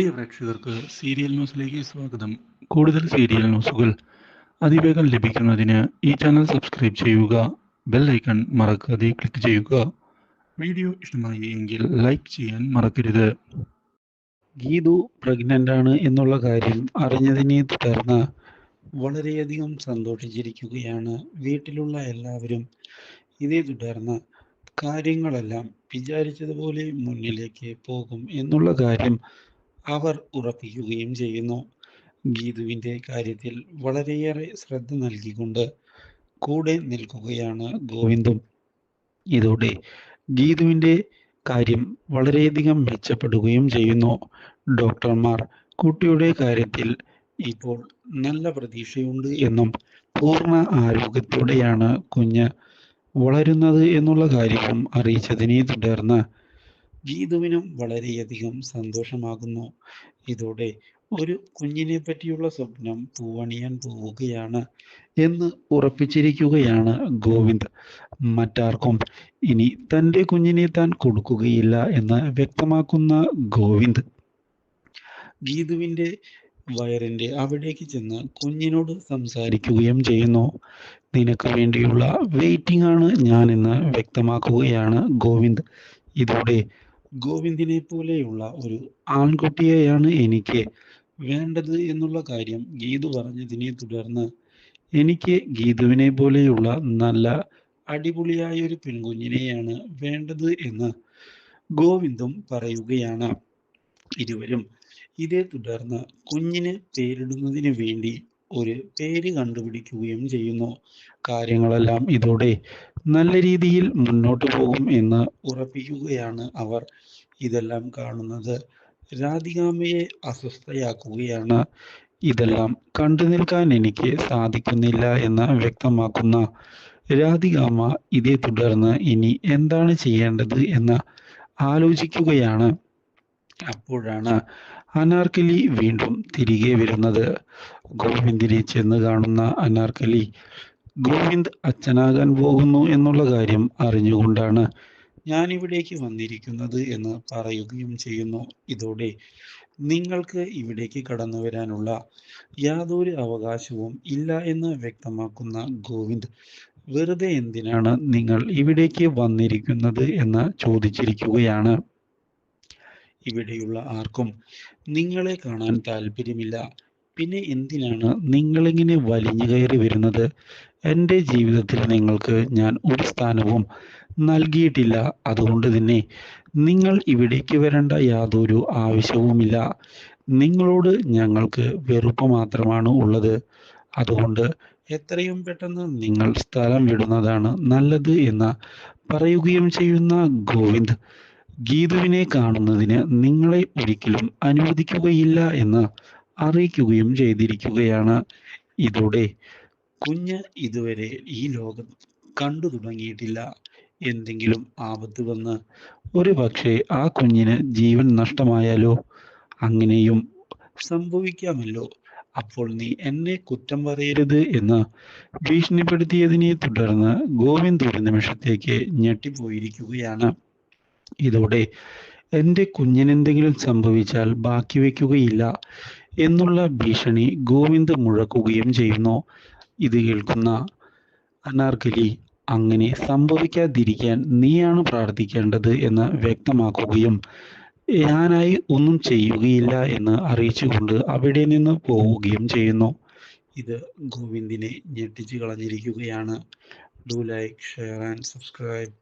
പ്രിയ പ്രേക്ഷകർക്ക് സീരിയൽ ന്യൂസിലേക്ക് സ്വാഗതം. കൂടുതൽ സീരിയൽ ന്യൂസുകൾ അതിവേഗം ലഭിക്കുന്നതിന് ഈ ചാനൽ സബ്സ്ക്രൈബ് ചെയ്യുക ബെൽ ഐക്കൺ മറക്കാതെ ക്ലിക്ക് ചെയ്യുക. വീഡിയോ ഇഷ്ടമായി എങ്കിൽ ലൈക്ക് ചെയ്യാൻ മറക്കരുത്. ഗീതു പ്രഗ്നന്റ് ആണ് എന്നുള്ള കാര്യം അറിഞ്ഞതിനെ തുടർന്ന് വളരെയധികം സന്തോഷിച്ചിരിക്കുകയാണ് വീട്ടിലുള്ള എല്ലാവരും. ഇതേ തുടർന്ന് കാര്യങ്ങളെല്ലാം വിചാരിച്ചതുപോലെ മുന്നിലേക്ക് പോകും എന്നുള്ള കാര്യം അവർ ഉറപ്പിക്കുകയും ചെയ്യുന്നു. ഗീതുവിന്റെ കാര്യത്തിൽ വളരെയേറെ ശ്രദ്ധ നൽകിക്കൊണ്ട് കൂടെ നിൽക്കുകയാണ് ഗോവിന്ദും. ഇതോടെ ഗീതുവിന്റെ കാര്യം വളരെയധികം മെച്ചപ്പെടുകയും ചെയ്യുന്നു. ഡോക്ടർമാർ കുട്ടിയുടെ കാര്യത്തിൽ ഇപ്പോൾ നല്ല പ്രതീക്ഷയുണ്ട് എന്നും പൂർണ ആരോഗ്യത്തോടെയാണ് കുഞ്ഞ് വളരുന്നത് എന്നുള്ള കാര്യവും അറിയിച്ചതിനെ തുടർന്ന് ഗീതുവിനും വളരെയധികം സന്തോഷമാകുന്നു. ഇതോടെ ഒരു കുഞ്ഞിനെ പറ്റിയുള്ള സ്വപ്നം പൂവണിയാൻ പോവുകയാണ് എന്ന് ഉറപ്പിച്ചിരിക്കുകയാണ് ഗോവിന്ദ്. മറ്റാർക്കും ഇനി തന്റെ കുഞ്ഞിനെ താൻ കൊടുക്കുകയില്ല എന്ന് വ്യക്തമാക്കുന്ന ഗോവിന്ദ്. ഗീതുവിന്റെ വയറിന്റെ അവിടേക്ക് ചെന്ന് കുഞ്ഞിനോട് സംസാരിക്കുകയും ചെയ്യുന്നു. നിനക്ക് വേണ്ടിയുള്ള വെയിറ്റിംഗ് ആണ് ഞാൻ എന്ന് വ്യക്തമാക്കുകയാണ് ഗോവിന്ദ്. ഇതോടെ ഗോവിന്ദിനെ പോലെയുള്ള ഒരു ആൺകുട്ടിയെയാണ് എനിക്ക് വേണ്ടത് എന്നുള്ള കാര്യം ഗീതു പറഞ്ഞതിനെ തുടർന്ന് എനിക്ക് ഗീതുവിനെ പോലെയുള്ള നല്ല അടിപൊളിയായ ഒരു പെൺകുഞ്ഞിനെയാണ് വേണ്ടത് എന്ന് ഗോവിന്ദും പറയുകയാണ്. ഇരുവരും ഇതേ തുടർന്ന് കുഞ്ഞിന് പേരിടുന്നതിന് വേണ്ടി ഒരു പേര് കണ്ടുപിടിക്കുകയും ചെയ്യുന്നു. കാര്യങ്ങളെല്ലാം ഇതോടെ നല്ല രീതിയിൽ മുന്നോട്ട് പോകും എന്ന് ഉറപ്പിക്കുകയാണ് അവർ. ഇതെല്ലാം കാണുന്നത് രാധികാമ്മയെ അസ്വസ്ഥയാക്കുകയാണ്. ഇതെല്ലാം കണ്ടു നിൽക്കാൻ എനിക്ക് സാധിക്കുന്നില്ല എന്ന് വ്യക്തമാക്കുന്ന രാധികാമ്മ ഇതേ തുടർന്ന് ഇനി എന്താണ് ചെയ്യേണ്ടത് എന്ന് ആലോചിക്കുകയാണ്. അപ്പോഴാണ് അനാർക്കലി വീണ്ടും തിരികെ വരുന്നത്. ഗോവിന്ദിനെ ചെന്ന് കാണുന്ന അനാർക്കലി ഗോവിന്ദ് അച്ഛനാകാൻ പോകുന്നു എന്നുള്ള കാര്യം അറിഞ്ഞുകൊണ്ടാണ് ഞാൻ ഇവിടേക്ക് വന്നിരിക്കുന്നത് എന്ന് പറയുകയും ചെയ്യുന്നു. ഇതോടെ നിങ്ങൾക്ക് ഇവിടേക്ക് കടന്നു വരാനുള്ള യാതൊരു അവകാശവും ഇല്ല എന്ന് വ്യക്തമാക്കുന്ന ഗോവിന്ദ് വെറുതെ എന്തിനാണ് നിങ്ങൾ ഇവിടേക്ക് വന്നിരിക്കുന്നത് എന്ന് ചോദിച്ചിരിക്കുകയാണ്. ഇവിടെയുള്ള ആർക്കും നിങ്ങളെ കാണാൻ താല്പര്യമില്ല. പിന്നെ എന്തിനാണ് നിങ്ങളിങ്ങനെ വലിഞ്ഞു കയറി വരുന്നത്? എന്റെ ജീവിതത്തിൽ നിങ്ങൾക്ക് ഞാൻ ഒരു സ്ഥാനവും നൽകിയിട്ടില്ല. അതുകൊണ്ട് തന്നെ നിങ്ങൾ ഇവിടേക്ക് വരേണ്ട യാതൊരു ആവശ്യവുമില്ല. നിങ്ങളോട് ഞങ്ങൾക്ക് വെറുപ്പ് മാത്രമാണ് ഉള്ളത്. അതുകൊണ്ട് എത്രയും പെട്ടെന്ന് നിങ്ങൾ സ്ഥലം വിടുന്നതാണ് നല്ലത് എന്ന് പറയുകയും ചെയ്യുന്ന ഗോവിന്ദ് ഗീതുവിനെ കാണുന്നതിന് നിങ്ങളെ ഒരിക്കലും അനുവദിക്കുകയില്ല എന്ന് അറിയിക്കുകയും ചെയ്തിരിക്കുകയാണ്. ഇതോടെ കുഞ്ഞ് ഇതുവരെ ഈ ലോകം കണ്ടു തുടങ്ങിയിട്ടില്ല. എന്തെങ്കിലും ആപത്ത് വന്ന് ഒരു പക്ഷേ ആ കുഞ്ഞിന് ജീവൻ നഷ്ടമായാലോ? അങ്ങനെയും സംഭവിക്കാമല്ലോ. അപ്പോൾ നീ എന്നെ കുറ്റം പറയരുത് എന്ന് ഭീഷണിപ്പെടുത്തിയതിനെ തുടർന്ന് ഗോവിന്ദ് ഒരു നിമിഷത്തേക്ക് ഞെട്ടിപ്പോയിരിക്കുകയാണ്. ഇതോടെ എന്റെ കുഞ്ഞിനെന്തെങ്കിലും സംഭവിച്ചാൽ ബാക്കി വയ്ക്കുകയില്ല എന്നുള്ള ഭീഷണി ഗോവിന്ദ് മുഴക്കുകയും ചെയ്യുന്നു. ഇത് കേൾക്കുന്ന അനാർക്കലി അങ്ങനെ സംഭവിക്കാതിരിക്കാൻ നീയാണ് പ്രാർത്ഥിക്കേണ്ടത് എന്ന് വ്യക്തമാക്കുകയും ഞാനായി ഒന്നും ചെയ്യുകയില്ല എന്ന് അറിയിച്ചുകൊണ്ട് അവിടെ നിന്ന് പോവുകയും ചെയ്യുന്നു. ഇത് ഗോവിന്ദിനെ ഞെട്ടിച്ചു കളഞ്ഞിരിക്കുകയാണ്. Do like share and subscribe